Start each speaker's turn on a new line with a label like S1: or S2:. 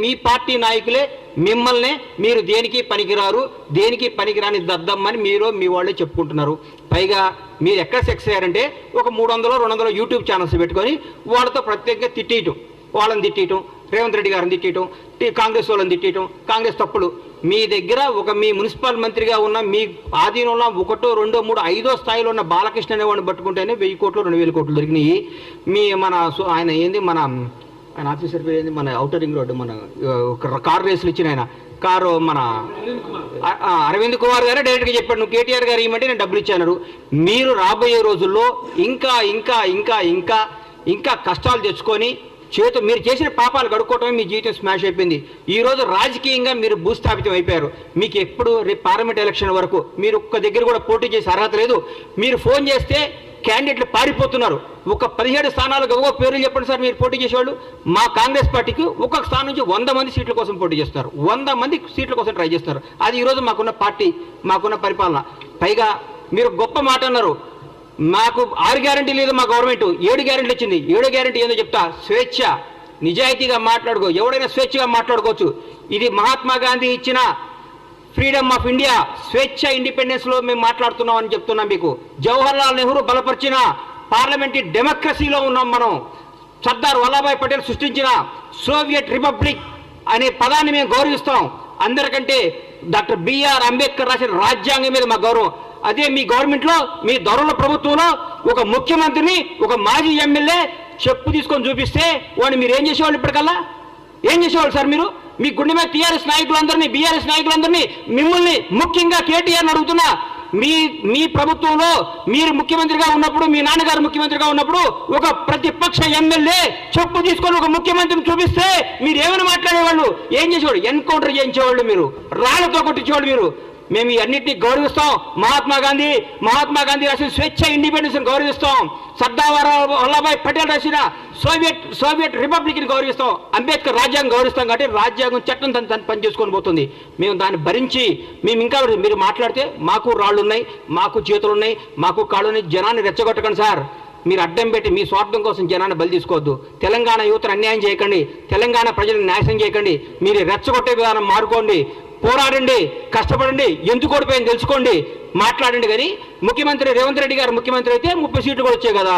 S1: మీ party నాయకులే మిమ్మల్ని మీరు దేనికి పనికిరారు దేనికి పనికిరాని దద్దమ్మని మీరు మీ వాళ్ళే చెప్పుకుంటున్నారు. పైగా మీరు ఎక్కడ సెక్స్ అయ్యారంటే ఒక మూడు వందలు రెండు వందలు యూట్యూబ్ ఛానల్స్ పెట్టుకొని వాళ్ళతో ప్రత్యేకంగా తిట్టేయటం వాళ్ళని తిట్టేయటం రేవంత్ రెడ్డి గారిని తిట్టేయటం కాంగ్రెస్ వాళ్ళని తిట్టేయటం కాంగ్రెస్ తప్పులు. మీ దగ్గర ఒక మీ మున్సిపల్ మంత్రిగా ఉన్న మీ ఆధీనంలో ఒకటో రెండో మూడు ఐదో స్థాయిలో ఉన్న బాలకృష్ణ అనేవాడిని పట్టుకుంటేనే వెయ్యి కోట్లు రెండు వేల కోట్లు దొరికినాయి. మీ మన ఆయన ఏంది మన ఆయన ఆఫీసర్ పేరు ఏంది? మన ఔటర్ రింగ్ రోడ్డు మన కార్ రేసులు ఇచ్చిన ఆయన. కారు మన అరవింద్ కుమార్ గారే డైరెక్ట్గా చెప్పాడు నువ్వు కేటీఆర్ గారు ఇవ్వమంటే నేను డబ్బులు ఇచ్చాను మీరు రాబోయే రోజుల్లో ఇంకా ఇంకా ఇంకా ఇంకా ఇంకా కష్టాలు తెచ్చుకొని చేతు మీరు చేసిన పాపాలు కడుక్కోవటమే మీ జీవితం స్మాష్ అయిపోయింది. ఈరోజు రాజకీయంగా మీరు భూస్థాపితం అయిపోయారు. మీకు ఎప్పుడు రేపు పార్లమెంట్ ఎలక్షన్ వరకు మీరు ఒక్క దగ్గర కూడా పోటీ చేసే అర్హత లేదు. మీరు ఫోన్ చేస్తే క్యాండిడేట్లు పారిపోతున్నారు. ఒక పదిహేడు స్థానాలకు ఒక పేర్లు చెప్పండి సార్ మీరు పోటీ చేసేవాళ్ళు. మా కాంగ్రెస్ పార్టీకి ఒక్కొక్క స్థానం నుంచి వంద మంది సీట్ల కోసం పోటీ చేస్తారు. వంద మంది సీట్ల కోసం ట్రై చేస్తారు. అది ఈరోజు మాకున్న పార్టీ మాకున్న పరిపాలన. పైగా మీరు గొప్ప మాట అన్నారు. మాకు ఆరు గ్యారంటీ లేదు మా గవర్నమెంట్. ఏడు గ్యారెంటీ ఇచ్చింది ఏడో గ్యారంటీ ఏందో చెప్తా. స్వేచ్ఛ. నిజాయితీగా మాట్లాడుకో. ఎవడైనా స్వేచ్ఛగా మాట్లాడుకోవచ్చు. ఇది మహాత్మా గాంధీ ఇచ్చిన ఫ్రీడమ్ ఆఫ్ ఇండియా స్వేచ్ఛ ఇండిపెండెన్స్లో మేము మాట్లాడుతున్నాం అని చెప్తున్నాం మీకు. జవహర్లాల్ నెహ్రూ బలపరిచిన పార్లమెంటరీ డెమోక్రసీలో ఉన్నాం మనం. సర్దార్ వల్లభాయ్ పటేల్ సృష్టించిన సోవియట్ రిపబ్లిక్ అనే పదాన్ని మేము గౌరవిస్తాం. అందరికంటే డాక్టర్ బిఆర్ అంబేద్కర్ రాసిన రాజ్యాంగం మీద మా గౌరవం. అదే మీ గవర్నమెంట్లో మీ దొరల ప్రభుత్వంలో ఒక ముఖ్యమంత్రిని ఒక మాజీ ఎమ్మెల్యే చెప్పు తీసుకొని చూపిస్తే వాడిని మీరు ఏం చేసేవాళ్ళు ఇప్పటికల్లా? ఏం చేసేవాళ్ళు సార్ మీరు? మీ గుండె మీద టీఆర్ఎస్ నాయకులందరినీ బీఆర్ఎస్ నాయకులందరినీ మిమ్మల్ని ముఖ్యంగా కేటీఆర్ అడుగుతున్నా మీ మీ ప్రభుత్వంలో మీరు ముఖ్యమంత్రిగా ఉన్నప్పుడు మీ నాన్నగారు ముఖ్యమంత్రిగా ఉన్నప్పుడు ఒక ప్రతిపక్ష ఎమ్మెల్యే చెప్పు తీసుకొని ఒక ముఖ్యమంత్రిని చూపిస్తే మీరు ఏమైనా మాట్లాడేవాళ్ళు? ఏం చేసేవాళ్ళు? ఎన్కౌంటర్ చేయించేవాళ్ళు మీరు రాళ్ళతో కొట్టించేవాళ్ళు మీరు. మేము ఈ గౌరవిస్తాం. మహాత్మా గాంధీ మహాత్మా గాంధీ రాసిన స్వేచ్ఛ ఇండిపెండెన్స్ని గౌరవిస్తాం. సర్దార్ వల్లభాయ్ పటేల్ రాసిన సోవియట్ సోవియట్ రిపబ్లిక్ని గౌరవిస్తాం. అంబేద్కర్ రాజ్యాంగం గౌరవిస్తాం కాబట్టి రాజ్యాంగం చట్టం తను తను పనిచేసుకొని పోతుంది. మేము దాన్ని భరించి మేము ఇంకా మీరు మాట్లాడితే మాకు రాళ్ళు ఉన్నాయి మాకు చేతులు ఉన్నాయి మాకు కాళ్ళు ఉన్నాయి జనాన్ని రెచ్చగొట్టకండి సార్. మీరు అడ్డం పెట్టి మీ స్వార్థం కోసం జనాన్ని బలి తీసుకోవద్దు. తెలంగాణ యువతను అన్యాయం చేయకండి. తెలంగాణ ప్రజలను నాశనం చేయకండి. మీరు రెచ్చగొట్టే విధానం మారుకోండి. పోరాడండి కష్టపడండి ఎందుకు ఓడిపోయింది తెలుసుకోండి మాట్లాడండి కానీ ముఖ్యమంత్రి రేవంత్ రెడ్డి గారు ముఖ్యమంత్రి అయితే ముప్పై సీట్లు కూడా వచ్చాయి కదా.